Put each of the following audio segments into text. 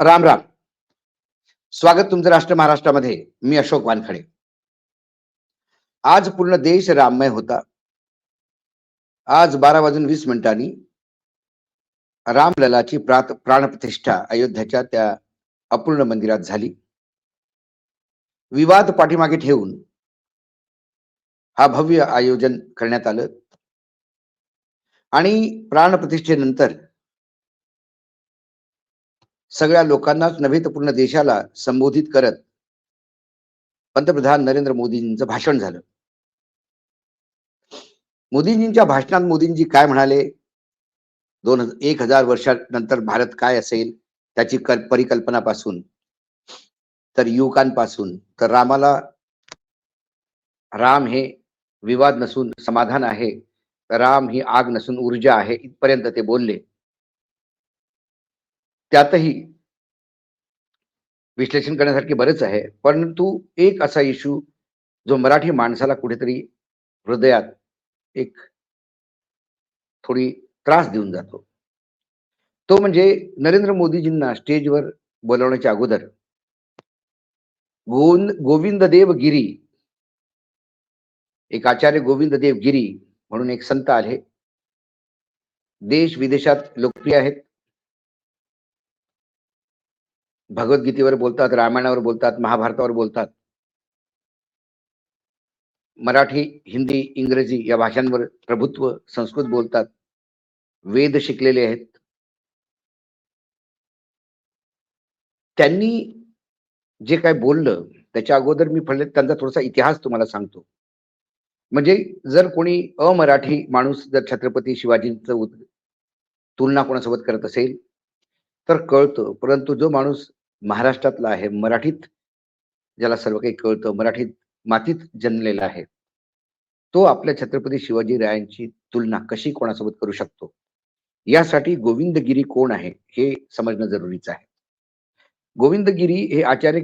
राम राम. स्वागत तुमचं राष्ट्र महाराष्ट्रामध्ये. मी अशोक वानखडे. आज पूर्ण देश राममय होता. आज बारा वाजून वीस मिनिटांनी रामललाची प्रात प्राणप्रतिष्ठा अयोध्याच्या त्या अपूर्ण मंदिरात झाली. विवाद पाठीमागे ठेवून हा भव्य आयोजन करण्यात आलं. आणि प्राणप्रतिष्ठेनंतर सगळ्या लोकांनाच नव्हे तर पूर्ण देशाला संबोधित करत पंतप्रधान नरेंद्र मोदींचं भाषण झालं. मोदींजींच्या भाषणात मोदींजी काय म्हणाले? दोन हजार एक हजार वर्षानंतर भारत काय असेल? त्याची कल- परिकल्पनापासून तर युवकांपासून तर रामाला राम हे विवाद नसून समाधान आहे राम ही आग नसून ऊर्जा आहे इथपर्यंत ते बोलले. त्यातही विश्लेषण करण्यासारखे बरेच आहे. परंतु एक असा इशू जो मराठी माणसाला कुठेतरी हृदयात एक थोडी त्रास देऊन जातो. तो म्हणजे नरेंद्र मोदीजींना स्टेजवर बोलवण्याच्या अगोदर गोविंद गोविंददेव गिरी एक आचार्य गोविंददेव गिरी म्हणून एक संत आले. देश विदेशात लोकप्रिय आहेत. भगवद्गीतेवर बोलतात रामायणावर बोलतात महाभारतावर बोलतात. मराठी हिंदी इंग्रजी या भाषांवर प्रभुत्व संस्कृत बोलतात. वेद शिकलेले आहेत. त्यांनी जे काय बोललं त्याच्या अगोदर मी पहिले त्यांचा थोडासा इतिहास तुम्हाला सांगतो. म्हणजे जर कोणी अमराठी माणूस जर छत्रपती शिवाजींचं तुलना कोणासोबत करत असेल तर कळतं. परंतु जो माणूस महाराष्ट्रातला आहे मराठीत ज्याला सर्व काही कळतं मराठीत मातीत जन्मलेला आहे. तो आपल्या छत्रपती शिवाजी रायांची तुलना कशी कोणासोबत करू शकतो? यासाठी गोविंदगिरी कोण आहे हे समजणं जरुरीचं आहे. गोविंदगिरी हे आचार्य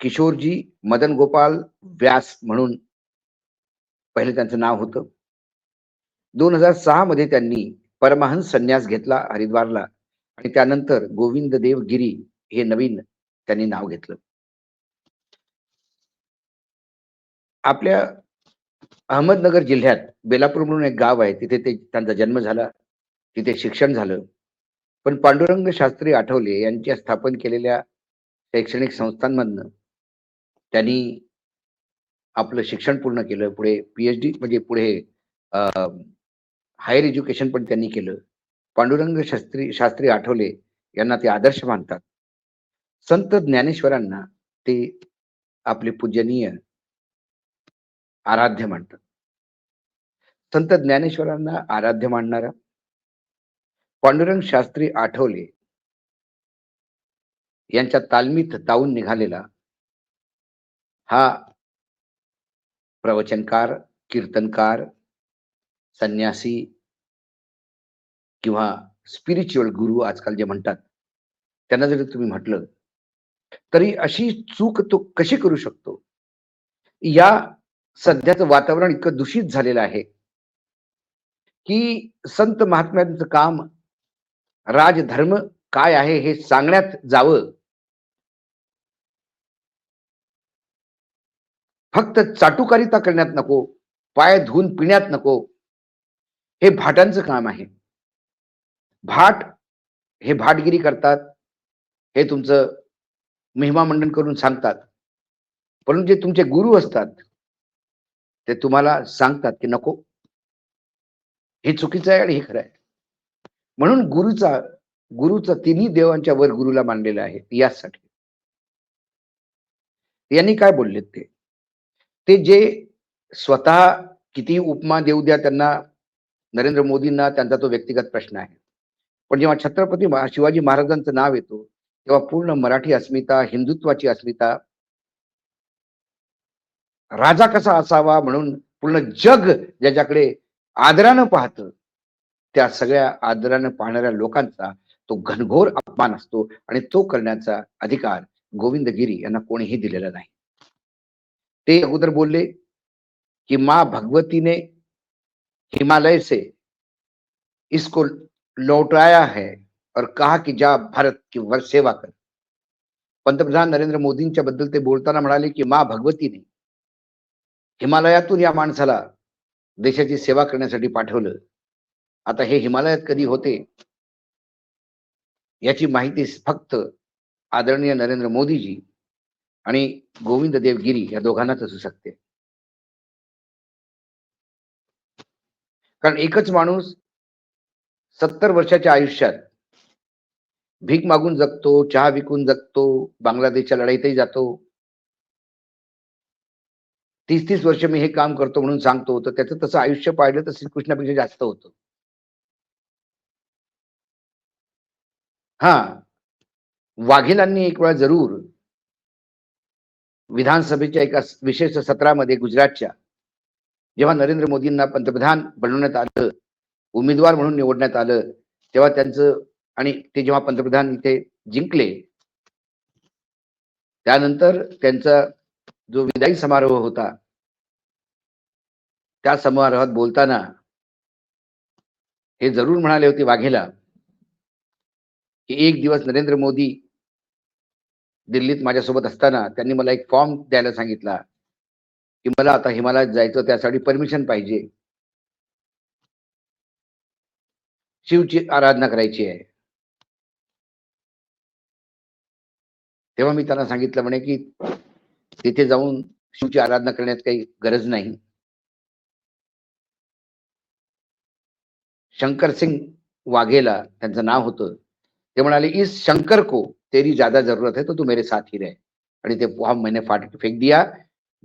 किशोरजी मदन गोपाल व्यास म्हणून पहिले त्यांचं नाव होतं. दोन हजार सहा मध्ये त्यांनी परमहंस संन्यास घेतला हरिद्वारला. आणि त्यानंतर गोविंद देव गिरी हे नवीन त्यांनी नाव घेतलं. आपल्या अहमदनगर जिल्ह्यात बेलापूर म्हणून एक गाव आहे तिथे ते त्यांचा जन्म झाला तिथे शिक्षण झालं. पण पांडुरंग शास्त्री आठवले यांच्या स्थापन केलेल्या शैक्षणिक संस्थांमधनं त्यांनी आपलं शिक्षण पूर्ण केलं पुढे पीएच डी म्हणजे पुढे हायर एज्युकेशन पण त्यांनी केलं. पांडुरंग शास्त्री शास्त्री आठवले यांना ते आदर्श मानतात. संत ज्ञानेश्वरांना ते आपले पूजनीय आराध्य मानतात. संत ज्ञानेश्वरांना आराध्य मानणारा पांडुरंग शास्त्री आठवले यांच्या तालमीत तावून निघालेला हा प्रवचनकार कीर्तनकार संन्यासी किंवा स्पिरिच्युअल गुरु आजकाल जे म्हणतात त्यांना जरी तुम्ही म्हटलं तरी अशी चूक तो कशी करू शकतो? या सध्याचं वातावरण इतकं दूषित झालेलं आहे की संत महात्म्यांचं काम राजधर्म काय आहे हे सांगण्यात जावं. फक्त चाटुकारिता करण्यात नको पाय धुवून पिण्यात नको हे भाटांचं काम आहे. भाट हे भाटगिरी करतात हे तुमचं महिमा मंडन करून सांगतात. परंतु जे तुमचे गुरु असतात ते तुम्हाला सांगतात की नको. हे चुकीचं आहे आणि हे खरं आहे. म्हणून गुरुचा गुरुचा तिन्ही देवांच्या वर गुरुला मांडलेला आहे. यासाठी. यांनी काय बोललेत ते? ते जे स्वतः किती उपमा देऊ द्या त्यांना नरेंद्र मोदींना त्यांचा तो व्यक्तिगत प्रश्न आहे. पण जेव्हा छत्रपती शिवाजी महाराजांचं नाव येतो तेव्हा पूर्ण मराठी अस्मिता हिंदुत्वाची अस्मिता राजा कसा असावा म्हणून पूर्ण जग ज्याच्याकडे आदरानं पाहतं त्या सगळ्या आदरानं पाहणाऱ्या लोकांचा तो घनघोर अपमान असतो आणि तो करण्याचा अधिकार गोविंदगिरी यांना कोणीही दिलेला नाही. ते अगोदर बोलले कि माँ भगवतीने हिमालय से इसको लौटाया है और कहा कि जा भारत की वर सेवा कर। पंतप्रधान नरेंद्र मोदींच्या बद्दल ते बोलताना म्हणाले की मा भगवतीने हिमालयातून या माणसाला देशाची सेवा करण्यासाठी पाठवलं. आता हे हिमालयात कधी होते? याची माहिती फक्त आदरणीय नरेंद्र मोदीजी आणि गोविंद देवगिरी या दोघांनाच असू शकते. कारण एकच माणूस सत्तर वर्षाच्या आयुष्यात भीक मागून जगतो चहा विकून जगतो बांगलादेशच्या लढाईतही जातो. तीस तीस वर्ष मी हे काम करतो म्हणून सांगतो. तर त्याचं तसं आयुष्य पाहिलं तर श्रीकृष्णापेक्षा जास्त होतं. हा. वाघेलांनी एक वेळा जरूर विधानसभेच्या एका विशेष सत्रामध्ये गुजरातच्या जेव्हा नरेंद्र मोदींना पंतप्रधान बनवण्यात आलं उमेदवार म्हणून निवडण्यात आलं तेव्हा त्यांचं आणि ते जेव्हा पंतप्रधान इथे जिंकले त्यानंतर त्यांचा जो विदाई समारोह होता त्या समारोहात बोलताना हे जरूर म्हणाले होते वाघेला की एक दिवस नरेंद्र मोदी दिल्लीत माझ्यासोबत असताना त्यांनी मला एक फॉर्म द्यायला सांगितला की मला आता हिमालयात जायचं त्यासाठी परमिशन पाहिजे. शिवची आराधना करायची आहे. तेव्हा मी त्यांना सांगितलं म्हणे की तिथे जाऊन शिवची आराधना करण्यात काही गरज नाही. शंकर सिंग वाघेला त्यांचं नाव होतं. ते म्हणाले इस शंकर को तेरी ज्यादा जरूरत है तो तू मेरे साथ ही रहे. आणि ते फॉर्म मैंने फाट फेक फेंक दिया.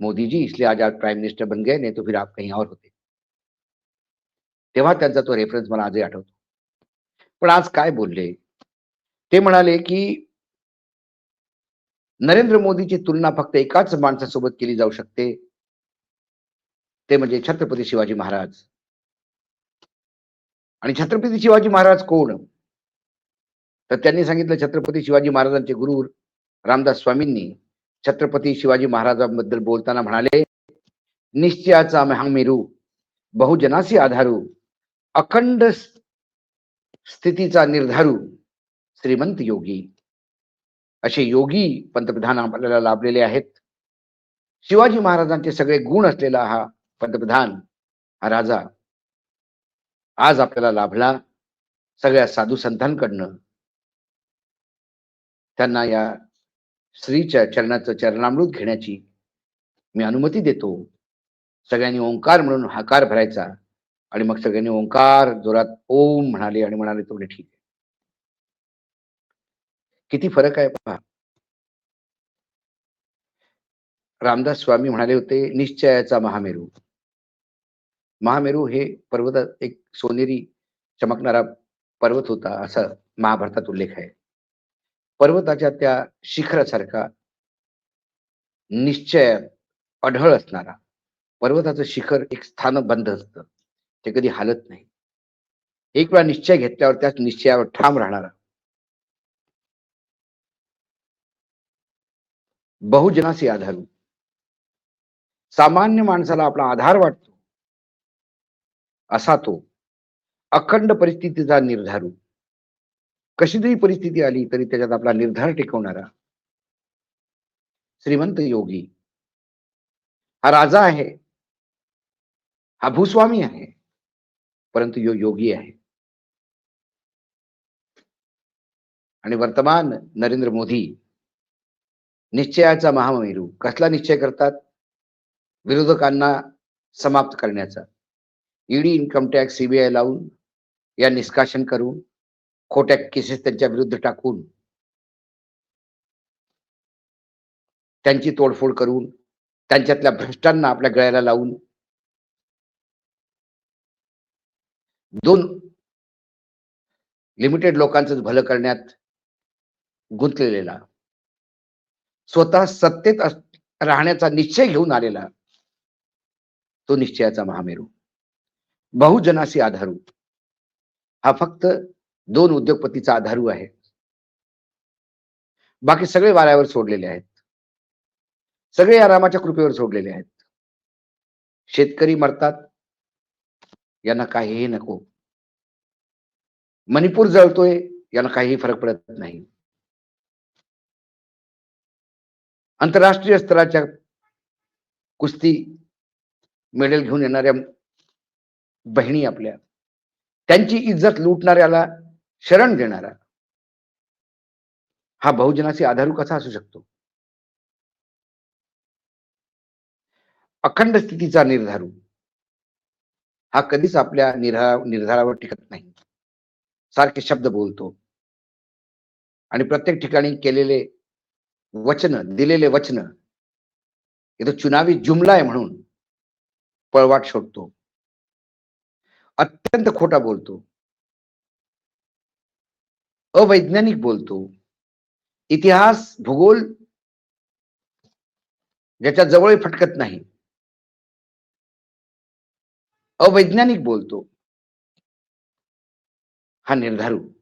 मोदी जी इसलिए आज आप प्राइम मिनिस्टर बन गए नाही तो फिर आप कहीं और होते. तेव्हा त्यांचा तो रेफरन्स मला आजही आठवतो. पण आज काय बोलले? ते म्हणाले की नरेंद्र मोदीची तुलना फक्त एकाच माणसासोबत केली जाऊ शकते. ते म्हणजे छत्रपती शिवाजी महाराज. आणि छत्रपती शिवाजी महाराज कोण? तर त्यांनी सांगितलं छत्रपती शिवाजी महाराजांचे गुरु रामदास स्वामींनी छत्रपती शिवाजी महाराजांबद्दल बोलताना म्हणाले निश्चयाचा महामेरू बहुजनासी आधारू अखंड स्थितीचा निर्धारू श्रीमंत योगी. असे योगी पंतप्रधान आपल्याला लाभलेले आहेत. शिवाजी महाराजांचे सगळे गुण असलेला हा पंतप्रधान हा राजा आज आपल्याला लाभला सगळ्या साधू संतांकडनं. त्यांना या श्रीच्या चरणाचं चरणामृत घेण्याची मी अनुमती देतो. सगळ्यांनी ओंकार म्हणून हाकार भरायचा आणि मग सगळ्यांनी ओंकार जोरात ओम म्हणाले आणि म्हणाले तेवढे ठीक किती फरक आहे पहा. रामदास स्वामी म्हणाले होते निश्चयाचा महामेरू. महामेरू हे पर्वत एक सोनेरी चमकणारा पर्वत होता असा महाभारतात उल्लेख आहे. पर्वताच्या त्या शिखरासारखा निश्चय अढळ असणारा पर्वताचं शिखर एक स्थान बंद असतं ते कधी हालत नाही. एक वेळा निश्चय घेतल्यावर त्याच निश्चयावर ठाम राहणारा बहुजनासी आधारू. सामान्य माणसाला आपला आधार वाटतो. असा तो अखंड परिस्थितीचा निर्धारू. कशी जरी परिस्थिती आली तरी त्याच्यात आपला निर्धार टिकवणारा श्रीमंत योगी हा राजा आहे. हा भूस्वामी आहे. परंतु यो योगी आहे. आणि वर्तमान नरेंद्र मोदी निश्चयाचा महामेरू कसला निश्चय करतात? विरोधकांना समाप्त करण्याचा. ईडी इन्कम टॅक्स सीबीआय लावून या निष्काशन करून खोट्या केसेस त्यांच्या विरुद्ध टाकून त्यांची तोडफोड करून त्यांच्यातल्या भ्रष्टांना आपल्या गळ्याला लावून दोन लिमिटेड लोकांचं भलं करण्यात गुंतलेला स्वतः सत्तेत राहण्याचा निश्चय घेऊन आलेला तो निश्चयाचा महामेरू. बहुजनासी आधारू. हा फक्त दोन उद्योगपतीचा आधारू आहे. बाकी सगळे वाऱ्यावर सोडलेले आहेत. सगळे या रामाच्या कृपेवर सोडलेले आहेत. शेतकरी मरतात. यांना काहीही नको. मणिपूर जळतोय. यांना काहीही फरक पडत नाही. आंतरराष्ट्रीय स्तराच्या कुस्ती मेडल घेऊन येणाऱ्या बहिणी आपल्या त्यांची इज्जत लुटणाऱ्याला शरण देणारा हा बहुजनाशी आधारू कसा असू शकतो? अखंड स्थितीचा निर्धारू हा कधीच आपल्या निर्धारा निर्धारावर टिकत नाही. सारखे शब्द बोलतो आणि प्रत्येक ठिकाणी केलेले वचन दिलेले वचन. इथं चुनावी जुमला आहे म्हणून पळवाट शोधतो. अत्यंत खोटा बोलतो. अवैज्ञानिक बोलतो. इतिहास भूगोल ज्याच्या जवळ फटकत नाही. अवैज्ञानिक बोलतो. हा निर्धारू.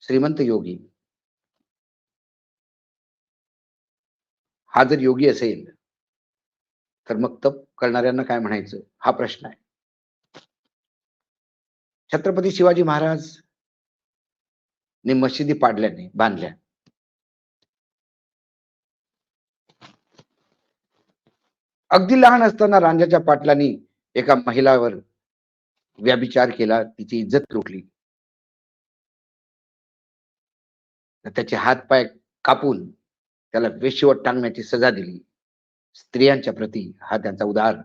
श्रीमंत योगी. हा जर योगी असेल तर मग तप करणाऱ्यांना काय म्हणायचं? हा प्रश्न आहे. छत्रपती शिवाजी महाराज ने मशिदी पाडल्याने बांधल्या. अगदी लहान असताना रांजाच्या पाटलांनी एका महिलावर व्याभिचार केला तिची इज्जत लुटली. त्याचे हात पाय कापून त्याला वेशीवर टांगण्याची सजा दिली. स्त्रियांच्या प्रती हा त्यांचा उदार.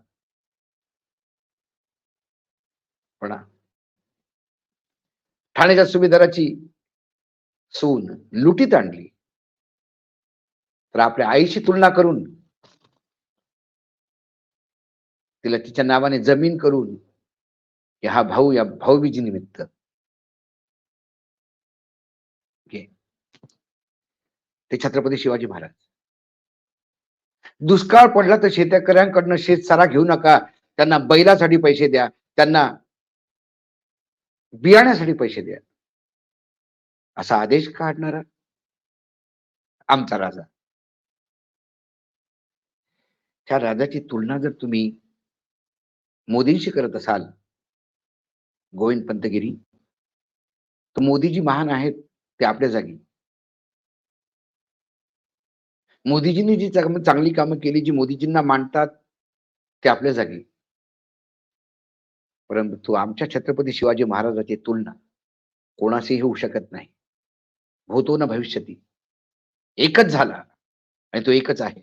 पण ठाण्याच्या सुभेदाराची सून लुटीत आणली. तर आपल्या आईशी तुलना करून तिला तिच्या नावाने जमीन करून हा भाऊ या भाऊबीजी निमित्त ते छत्रपती शिवाजी महाराज. दुष्काळ पडला तर शेतकऱ्यांकडनं शेत सारा घेऊ नका. त्यांना बैलासाठी पैसे द्या. त्यांना बियाण्यासाठी पैसे द्या. असा आदेश काढणारा आमचा राजा. त्या राजाची तुलना जर तुम्ही मोदींशी करत असाल गोविंद पंतगिरी तर मोदीजी महान आहेत ते आपल्या जागी. मोदीजींनी जी चांगली कामं केली जी मोदीजींना मांडतात ते आपल्या जागी. परंतु आमच्या छत्रपती शिवाजी महाराजाची तुलना कोणाशीही होऊ शकत नाही. होतो ना भविष्यती एकच झाला आणि तो एकच आहे.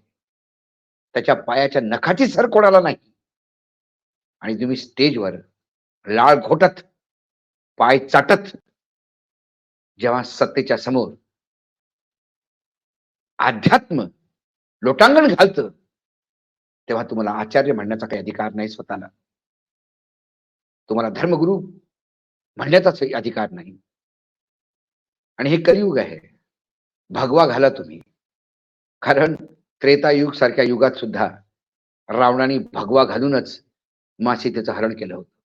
त्याच्या पायाच्या नखाची सर कोणाला नाही. आणि तुम्ही स्टेजवर लाळ घोटत पाय चाटत जेव्हा सत्तेच्या समोर अध्यात्म लोटांगण घालतं. तेव्हा तुम्हाला आचार्य म्हणण्याचा काही अधिकार नाही स्वतःला. तुम्हाला धर्मगुरु म्हणण्याचाच अधिकार नाही. आणि हे कलियुग आहे. भगवा घाला तुम्ही. कारण त्रेता युग सारख्या युगात सुद्धा रावणाने भगवा घालूनच मासितेचं हरण केलं होतं.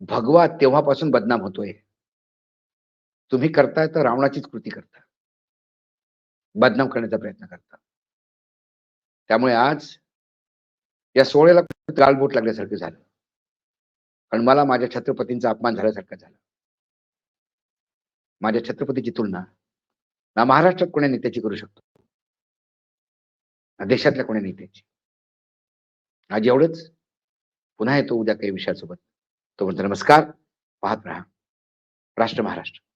भगवा तेव्हापासून बदनाम होतोय. तुम्ही करताय तर रावणाचीच कृती करता. बदनाम करण्याचा प्रयत्न करता. त्यामुळे आज या सोहळ्याला गालबोट लागल्यासारखं झालं. कारण मला माझ्या छत्रपतींचा अपमान झाल्यासारखं झालं. माझ्या छत्रपतीची तुलना ना महाराष्ट्रात कोण्या नेत्याची करू शकतो? ना देशातल्या कोण्या नेत्याची? आज एवढंच. पुन्हा येतो उद्या काही विषयासोबत. तोपर्यंत नमस्कार. पाहत राहा. राष्ट्र महाराष्ट्र.